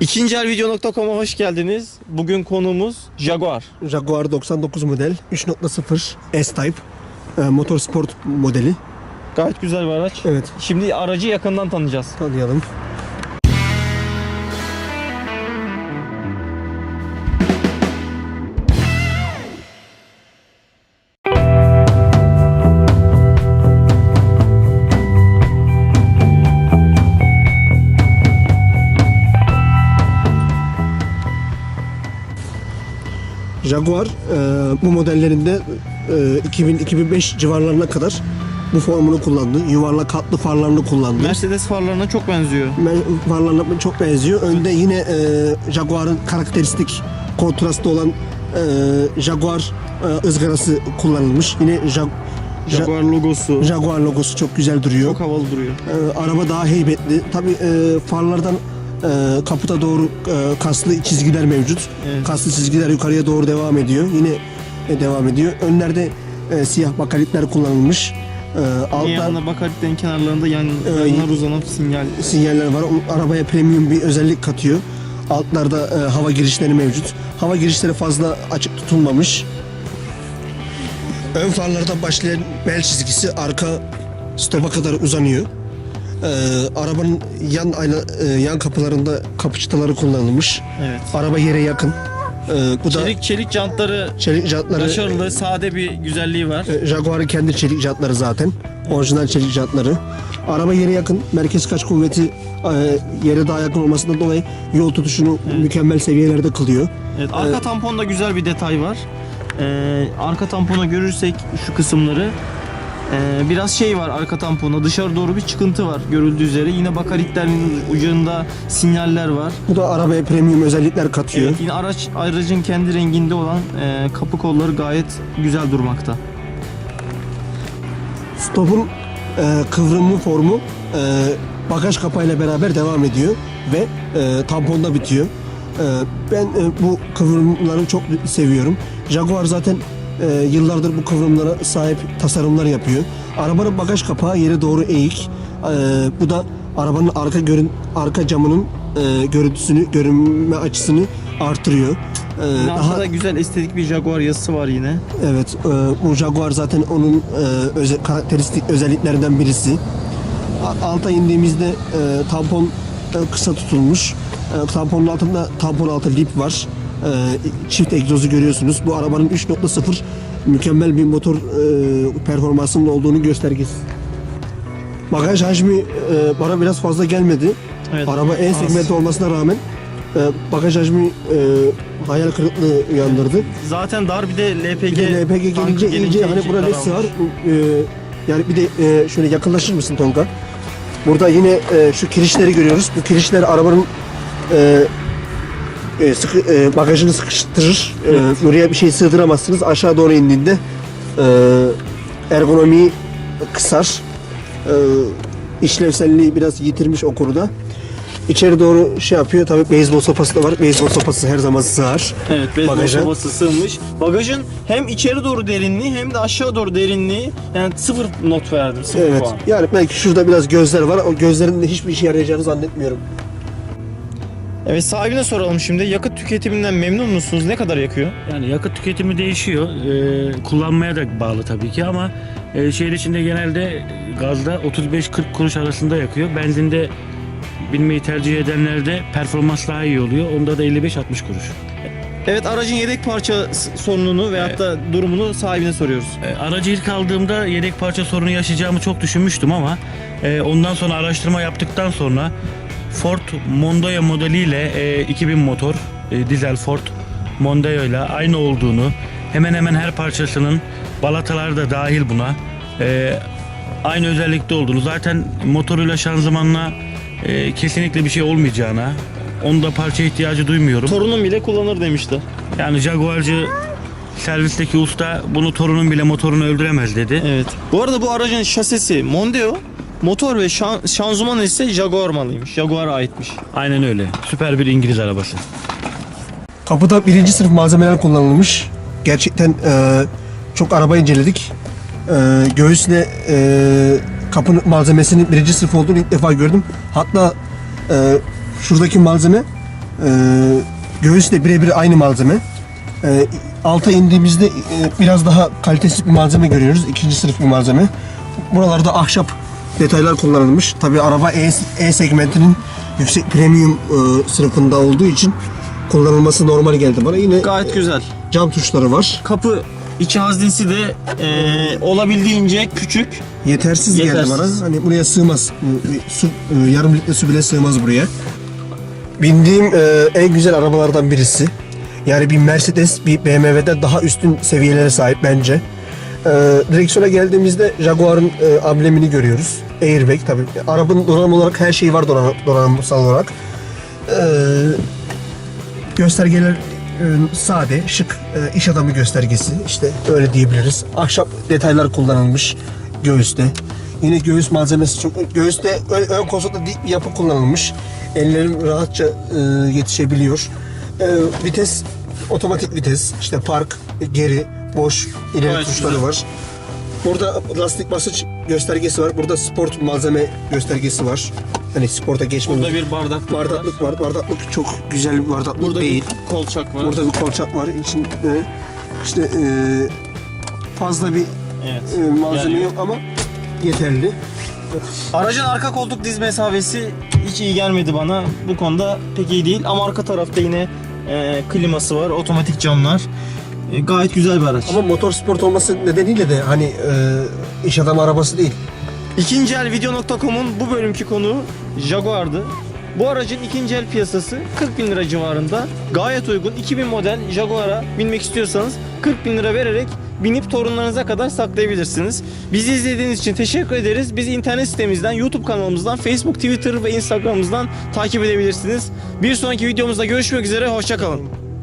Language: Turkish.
İkinci el video.com'a hoş geldiniz. Bugün konuğumuz Jaguar. Jaguar 99 model 3.0 S-Type e, motorsport modeli. Gayet güzel bir araç. Evet Şimdi aracı yakından tanıyacağız. tanıyalım. Jaguar e, bu modellerinde e, 2000-2005 civarlarına kadar bu formunu kullandı. Yuvarlak hatlı farlarını kullandı. Mercedes farlarına çok benziyor. Me- farlarına çok benziyor. Önde yine e, Jaguar'ın karakteristik kontrastlı olan e, Jaguar e, ızgarası kullanılmış. Yine Ja- Ja- Jaguar logosu. Jaguar logosu çok güzel duruyor. Çok havalı duruyor. E, araba daha heybetli. Tabi farlardan e, kaputa doğru e, kaslı çizgiler mevcut. Evet. Kaslı çizgiler yukarıya doğru devam ediyor. Yine e, devam ediyor. Önlerde e, siyah bakalitler kullanılmış. E, alttan yanında kenarlarında yan, Ee, yanlar uzanan sinyal. sinyaller var. O arabaya premium bir özellik katıyor. Altlarda e, hava girişleri mevcut. Hava girişleri fazla açık tutulmamış. Ön farlardan başlayan bel çizgisi arka stopa kadar uzanıyor. E, arabanın yan ayna, e, yan kapılarında kapı çıtaları kullanılmış. Evet. Araba yere yakın. E, bu da Çelik çelik jantları çelik jantları. başarılı, sade bir güzelliği var. E, Jaguar'ın kendi çelik jantları zaten. Orijinal çelik jantları. Araba yere yakın. Merkez kaç kuvveti e, yere daha yakın olmasından dolayı yol tutuşunu mükemmel seviyelerde kılıyor. Evet, arka tamponda güzel bir detay var. Ee, arka tampona görürsek şu kısımları ee, biraz şey var arka tampona dışarı doğru bir çıkıntı var görüldüğü üzere. Yine bakaritlerin ucunda sinyaller var. Bu da arabaya premium özellikler katıyor. Evet, yine araç aracın kendi renginde olan ee, kapı kolları gayet güzel durmakta. Stopun e, kıvrımlı formu e, bagaj kapağıyla beraber devam ediyor ve e, tamponda bitiyor. E, ben e, bu kıvrımları çok seviyorum. Jaguar zaten e, yıllardır bu kıvrımlara sahip tasarımlar yapıyor. Arabanın bagaj kapağı yere doğru eğik. E, bu da arabanın arka görün arka camının e, görüntüsünü, görünme açısını artırıyor. E, Yine daha arkada güzel estetik bir Jaguar yazısı var yine. Evet, e, bu Jaguar zaten onun e, özel, karakteristik özelliklerinden birisi. Alta indiğimizde e, tampon e, kısa tutulmuş. E, tamponun altında tampon altı lip var. E, çift egzozu görüyorsunuz. Bu arabanın 3.0 mükemmel bir motor e, performansının olduğunu göstergesi. Bagaj hacmi e, bana biraz fazla gelmedi. Evet, Araba en segment olmasına rağmen e, bagaj hacmi hayal kırıklığı uyandırdı. Zaten dar bir de LPG, Bir de LPG gelince iyice hani buraya sığar? Ee, yani bir de şöyle yakınlaşır mısın Tonga? Burada yine e, şu kirişleri görüyoruz. Bu kirişler arabanın e, e, sıkı, e, bagajını sıkıştırır. E, buraya bir şey sığdıramazsınız. Aşağı doğru indiğinde e, ergonomiyi kısar. E, işlevselliği biraz yitirmiş o konuda. İçeri doğru şey yapıyor. Tabii beyzbol sopası da var. Beyzbol sopası her zaman sığar. Evet, beyzbol Bagaja. sobası sığmış. Bagajın hem içeri doğru derinliği hem de aşağı doğru derinliği yani sıfır not verdim, sıfır Evet. puan. Yani belki şurada biraz gözler var. O gözlerin de hiçbir işe yarayacağını zannetmiyorum. Evet sahibine soralım şimdi. Yakıt tüketiminden memnun musunuz? Ne kadar yakıyor? Yani yakıt tüketimi değişiyor. Ee, kullanmaya da bağlı tabii ki ama e, şehir içinde genelde gazda 35-40 kuruş arasında yakıyor. Benzinde binmeyi tercih edenlerde performans daha iyi oluyor. Onda da 55-60 kuruş. Evet aracın yedek parça sorununu veyahut da durumunu sahibine soruyoruz. Ee, aracı ilk aldığımda yedek parça sorunu yaşayacağımı çok düşünmüştüm ama e, ondan sonra araştırma yaptıktan sonra Ford Mondeo modeliyle e, 2000 motor e, dizel Ford Mondeo ile aynı olduğunu hemen hemen her parçasının balataları da dahil buna e, aynı özellikte olduğunu zaten motoruyla şanzımanla e, kesinlikle bir şey olmayacağına onda parça ihtiyacı duymuyorum. Torunum bile kullanır demişti. Yani Jaguar'cı servisteki usta bunu torunun bile motorunu öldüremez dedi. Evet. Bu arada bu aracın şasisi Mondeo, motor ve şan, şanzıman ise Jaguar malıymış. Jaguar'a aitmiş. Aynen öyle. Süper bir İngiliz arabası. Kapıda birinci sınıf malzemeler kullanılmış. Gerçekten e, çok araba inceledik. E, göğüsle e, kapının malzemesinin birinci sınıf olduğunu ilk defa gördüm. Hatta e, şuradaki malzeme E, göğüs de birebir aynı malzeme. E, alta indiğimizde e, biraz daha kalitesiz bir malzeme görüyoruz. İkinci sınıf bir malzeme. Buralarda ahşap detaylar kullanılmış. Tabi araba E, E segmentinin yüksek premium e, sınıfında olduğu için kullanılması normal geldi bana. Yine Gayet güzel. cam tuşları var. Kapı içi haznesi de e, olabildiğince küçük. Yetersiz, geldi Yetersiz. bana. Hani buraya sığmaz. Su, e, yarım litre su bile sığmaz buraya. Bindiğim e, en güzel arabalardan birisi. Yani bir Mercedes, bir BMW'de daha üstün seviyelere sahip bence. E, direksiyona geldiğimizde Jaguar'ın e, amblemini görüyoruz. Airbag tabii. Arabanın donanım olarak her şeyi var donan, donanımsal olarak. E, göstergeler e, sade, şık e, iş adamı göstergesi. İşte öyle diyebiliriz. Ahşap detaylar kullanılmış göğüste. Yine göğüs malzemesi çok göğüste ön, ön koltukta dik bir yapı kullanılmış. Ellerim rahatça e, yetişebiliyor. E, vites otomatik vites. İşte park, geri, boş, ileri Gayet tuşları güzel. var. Burada lastik basınç göstergesi var. Burada sport malzeme göstergesi var. Hani sporta geçme Burada bir bardak Bardaklık var. Bardaklık çok güzel bir bardaklık Burada değil. bir kolçak var. Burada bir kolçak var. İçinde işte e, fazla bir evet. e, malzeme Yani- yok ama yeterli. Aracın arka koltuk diz mesafesi hiç iyi gelmedi bana. Bu konuda pek iyi değil ama arka tarafta yine e, kliması var, otomatik camlar. E, gayet güzel bir araç. Ama motor sport olması nedeniyle de hani e, iş adamı arabası değil. İkinci el video.com'un bu bölümki konuğu Jaguar'dı. Bu aracın ikinci el piyasası 40 bin lira civarında. Gayet uygun 2000 model Jaguar'a binmek istiyorsanız 40 bin lira vererek binip torunlarınıza kadar saklayabilirsiniz. Bizi izlediğiniz için teşekkür ederiz. Bizi internet sitemizden, YouTube kanalımızdan, Facebook, Twitter ve Instagram'ımızdan takip edebilirsiniz. Bir sonraki videomuzda görüşmek üzere. Hoşçakalın.